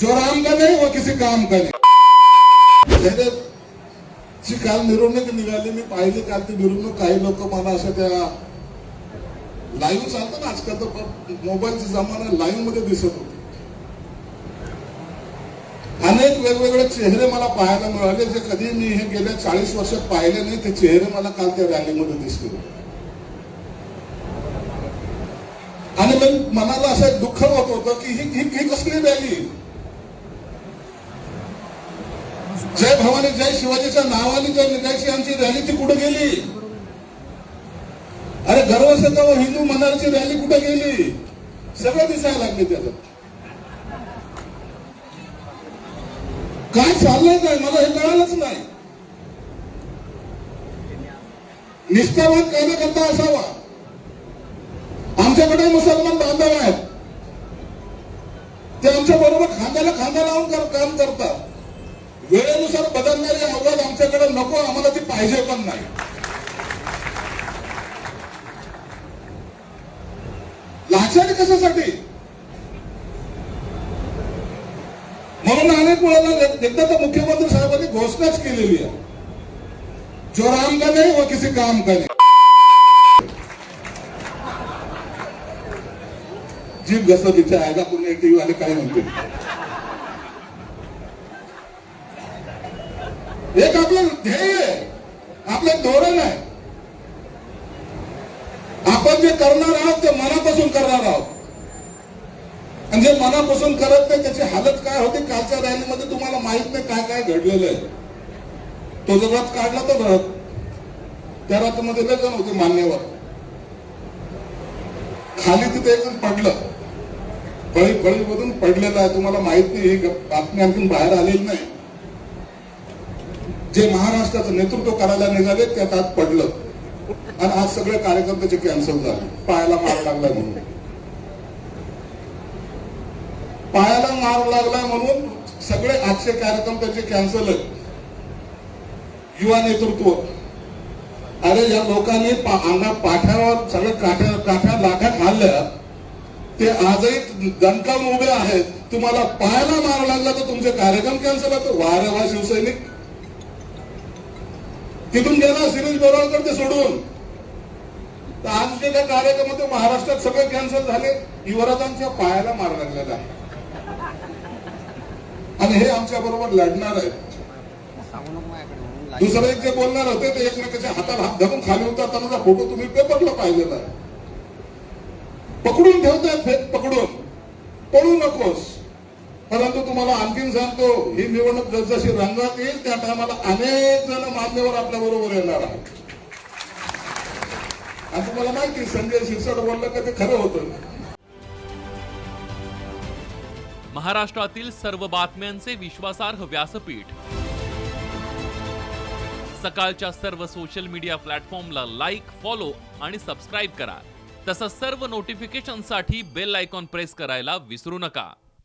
जो राम का नहीं वो किसी काम का नहीं? त्याने ची काल मिरवणूक निघाली मी पाहिली काल ती मिरवणूक. काही लोक मला अशा त्या लाईव्ह चालतं ना आजकाल तर मोबाईलचा जमाना लाईव्हमध्ये दिसत होते. अनेक वेगवेगळे चेहरे मला पाहायला मिळाले. जे कधी मी हे गेल्या चाळीस वर्षात पाहिले नाही ते चेहरे मला काल त्या रॅलीमध्ये दिसले आणि मग मनाला असं एक दुःख होत होतं की ही ही ही कसली रॅली? जय भवानी जय शिवाजीच्या नावाने जर निघायची आमची रॅली ती कुठे गेली? अरे गर्वसंत व हिंदू मंडळाची रॅली कुठे गेली? सगळं दिसायला लागले त्याच्यात काय चाललंय काय? मला हे कळालंच नाही. निष्ठावान कार्यकर्ता असावा. आमच्याकडे मुसलमान बांधव आहेत. ते आमच्या बरोबर खांद्याला खांदा लावून काम करतात. वेळेनुसार बदलणारी आवाज आमच्याकडे नको आम्हाला ती पाहिजे पण नाही. लाचार कशासाठी? म्हणून अनेक वेळेला एकदा तर मुख्यमंत्री साहेबांनी घोषणाच केलेली आहे. जो राम का नाही व किसी काम का नाही. जीव घसत इथे आयदा पूर्ण टीव्ही वाले काय म्हणते एक आपलं ध्येय आहे. आपलं धोरण आहे. आपण जे करणार आहोत ते मनापासून करणार आहोत. आणि जे मनापासून करत नाही त्याची हालत काय होती कालच्या रॅलीमध्ये तुम्हाला माहीत नाही काय काय घडलेलं आहे. तो जो रथ काढला तो रथ त्या रथमध्ये लय जण होते मान्यवर. खाली तिथे एक जण पडलं. बळी फळी मधून पडलेलं आहे तुम्हाला माहीत नाही ही बातमी आणखी बाहेर आलेली नाही. जे महाराष्ट्राचं नेतृत्व करायला निघाले त्यात आज पडलं. आणि आज सगळे कार्यकर्त्याचे कॅन्सल झाले. पायाला मार लागलाय म्हणून. पायाला मार लागलाय म्हणून सगळे आजचे कार्यक्रम त्याचे कॅन्सल आहेत युवा नेतृत्व अरे या लोकांनी अंगा पाठ्यावर सगळे काठ्या काठ्या लाठ्या खाल्ल्या ते आजही दणकावून उभे आहेत. तुम्हाला पायाला मार लागला तर तुमचे कार्यक्रम कॅन्सल होतो वारे वा शिवसैनिक तिथून गेला सिरीज बोरावकर ते सोडून. तर आज जे कार्यक्रमात महाराष्ट्रात सगळे कॅन्सल झाले. युवराजांच्या पायाला मार लागलेला आहे. आणि हे आमच्या बरोबर लढणार आहेत. दुसरे एक जे बोलणार होते ते एकमेकाच्या हातात हात धरून खाली उतरताना फोटो तुम्ही पेपरला पाहिलेला आहे पकडून ठेवतात फेक पकडून. पळू नकोस. परंतु तुम्हाला आणखीन सांगतो ही निवडणूक जसजशी रंगात येईल त्या टायमाला अनेक जण मान्यवर आपल्या बरोबर येणार आहेत. आणि तुम्हाला माहिती संजय शिरसाट बोललं का ते खरं होतं. महाराष्ट्रातील सर्व बातम्यांचे विश्वासार्ह व्यासपीठ. सकाळच्या सर्व सोशल मीडिया प्लॅटफॉर्मला लाईक फॉलो आणि सबस्क्राईब करा. तसंच सर्व नोटिफिकेशनसाठी बेल आयकॉन प्रेस करायला विसरू नका.